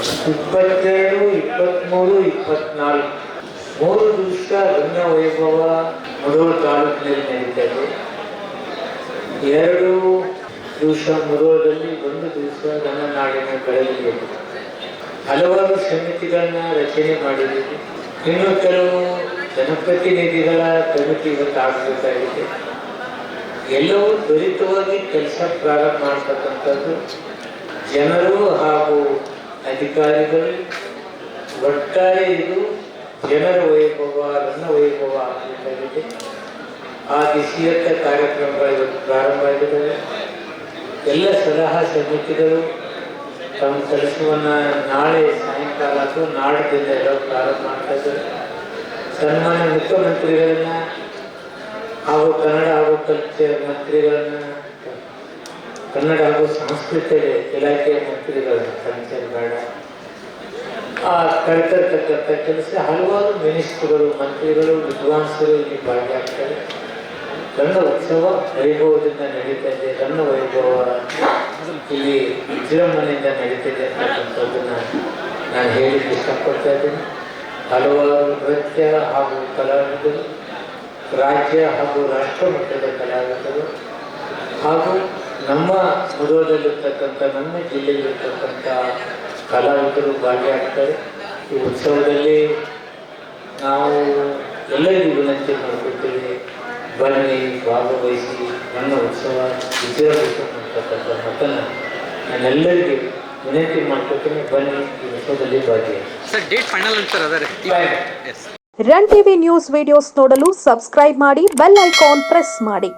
ಇಪ್ಪತ್ತೆರಡು ಇಪ್ಪತ್ತ್ಮೂರು ಇಪ್ಪತ್ನಾಲ್ಕು. ಮೂರು ದಿವಸ ರಂಗ ವೈಭವ ಮುಧೋಳ ತಾಲೂಕಿನಲ್ಲಿ ನಡೀತಾ ಇದೆ ಎರಡು ದಿವಸ ಮುಧೋಳದಲ್ಲಿ ಒಂದು ದಿವಸ ನನ್ನ ನಾಡಿನ ಕಳೆದಿದೆ ಹಲವಾರು ಸಮಿತಿಗಳನ್ನ ರಚನೆ ಮಾಡಿದ್ದೀವಿ ಇನ್ನು ಕೆಲವು ಜನಪ್ರತಿನಿಧಿಗಳ ಕಮಿಟಿ ಇವತ್ತು ಆಗಬೇಕಾಗಿದೆ. ಎಲ್ಲವೂ ತ್ವರಿತವಾಗಿ ಕೆಲಸ ಪ್ರಾರಂಭ ಮಾಡ್ತಕ್ಕಂಥದ್ದು ಜನರು ಹಾಗೂ ಅಧಿಕಾರಿಗಳು ಒಟ್ಟಾರೆ ಇದು ಜನರ ವೈಭವ ನನ್ನ ವೈಭವ ಆಗಬೇಕಾಗಿದೆ ಆ ದಿಶೆಯತ್ತ ಕಾರ್ಯಕ್ರಮಗಳು ಇವತ್ತು ಪ್ರಾರಂಭ ಆಗಿದ್ದಾರೆ ಎಲ್ಲ ಸಲಹಾ ಸಮಿತಿಗಳು ತಮ್ಮ ಕೆಲಸವನ್ನು ನಾಳೆ ಸಾಯಂಕಾಲ ಅಥವಾ ನಾಡದಿಂದ ಎಲ್ಲ ಪ್ರಾರಂಭ ಮಾಡ್ತಾ ಇದ್ದಾರೆ. ಸನ್ಮಾನ್ಯ ಮುಖ್ಯಮಂತ್ರಿಗಳನ್ನ ಹಾಗೂ ಕನ್ನಡ ಹಾಗೂ ಕಲ್ಚರ್ ಮಂತ್ರಿಗಳನ್ನ ಕನ್ನಡ ಹಾಗೂ ಸಂಸ್ಕೃತಿ ಇಲಾಖೆಯ ಮಂತ್ರಿಗಳ ಬೇಡ ಆ ಕರೆತರ್ತಕ್ಕಂಥ ಕೆಲಸ ಹಲವಾರು ಮಿನಿಸ್ಟ್ರುಗಳು, ಮಂತ್ರಿಗಳು, ವಿದ್ವಾಂಸರು ಇಲ್ಲಿ ಭಾಗಿಯಾಗ್ತಾರೆ. ಕನ್ನಡ ಉತ್ಸವ ವೈಭವದಿಂದ ನಡೀತಾ ಕನ್ನಡ ವೈಭವ ಇಲ್ಲಿ ವಿಜೃಂಭಣೆಯಿಂದ ನಡೀತಿದೆ ಅಂತಕ್ಕಂಥದ್ದನ್ನ ನಾನು ಹೇಳಿಕ್ಕೆ ಇಷ್ಟಪಡ್ತಾ ಇದ್ದೀನಿ. ಹಲವಾರು ನೃತ್ಯ ಹಾಗೂ ಕಲಾವಿದರು, ರಾಜ್ಯ ಹಾಗೂ ರಾಷ್ಟ್ರ ಮಟ್ಟದ ಕಲಾವಿದರು ಹಾಗೂ ನಮ್ಮ ಮುರುವದಲ್ಲಿರ್ತಕ್ಕಂಥ ನಮ್ಮ ಜಿಲ್ಲೆಯಲ್ಲಿರ್ತಕ್ಕಂಥ ಕಲಾವಿದರು ಭಾಗಿಯಾಗ್ತಾರೆ. ಈ ಉತ್ಸವದಲ್ಲಿ ನಾವು ಎಲ್ಲರಿಗೂ ವಿನಂತಿ ಮಾಡ್ಕೊಳ್ತೀವಿ ಬನ್ನಿ ಭಾಗವಹಿಸಿ ನನ್ನ ಉತ್ಸವ ವಿಜೃಂಭಿಸು ಅಂತಕ್ಕಂಥ ಮಾತನ್ನು ನಾನೆಲ್ಲರಿಗೂ ವಿನಂತಿ ಮಾಡ್ಕೊಳ್ತೀನಿ. ಬನ್ನಿ ಈ ಉತ್ಸವದಲ್ಲಿ ಭಾಗಿಯಾಗಿ. ಸರ್ ಡೇಟ್ ಫೈನಲ್ ಅಂತ ಸರ್ ಅದೇ bye S run TV news videos ನೋಡಲು ಸಬ್ಸ್ಕ್ರೈಬ್ ಮಾಡಿ ಬೆಲ್ ಐಕಾನ್ ಪ್ರೆಸ್ ಮಾಡಿ.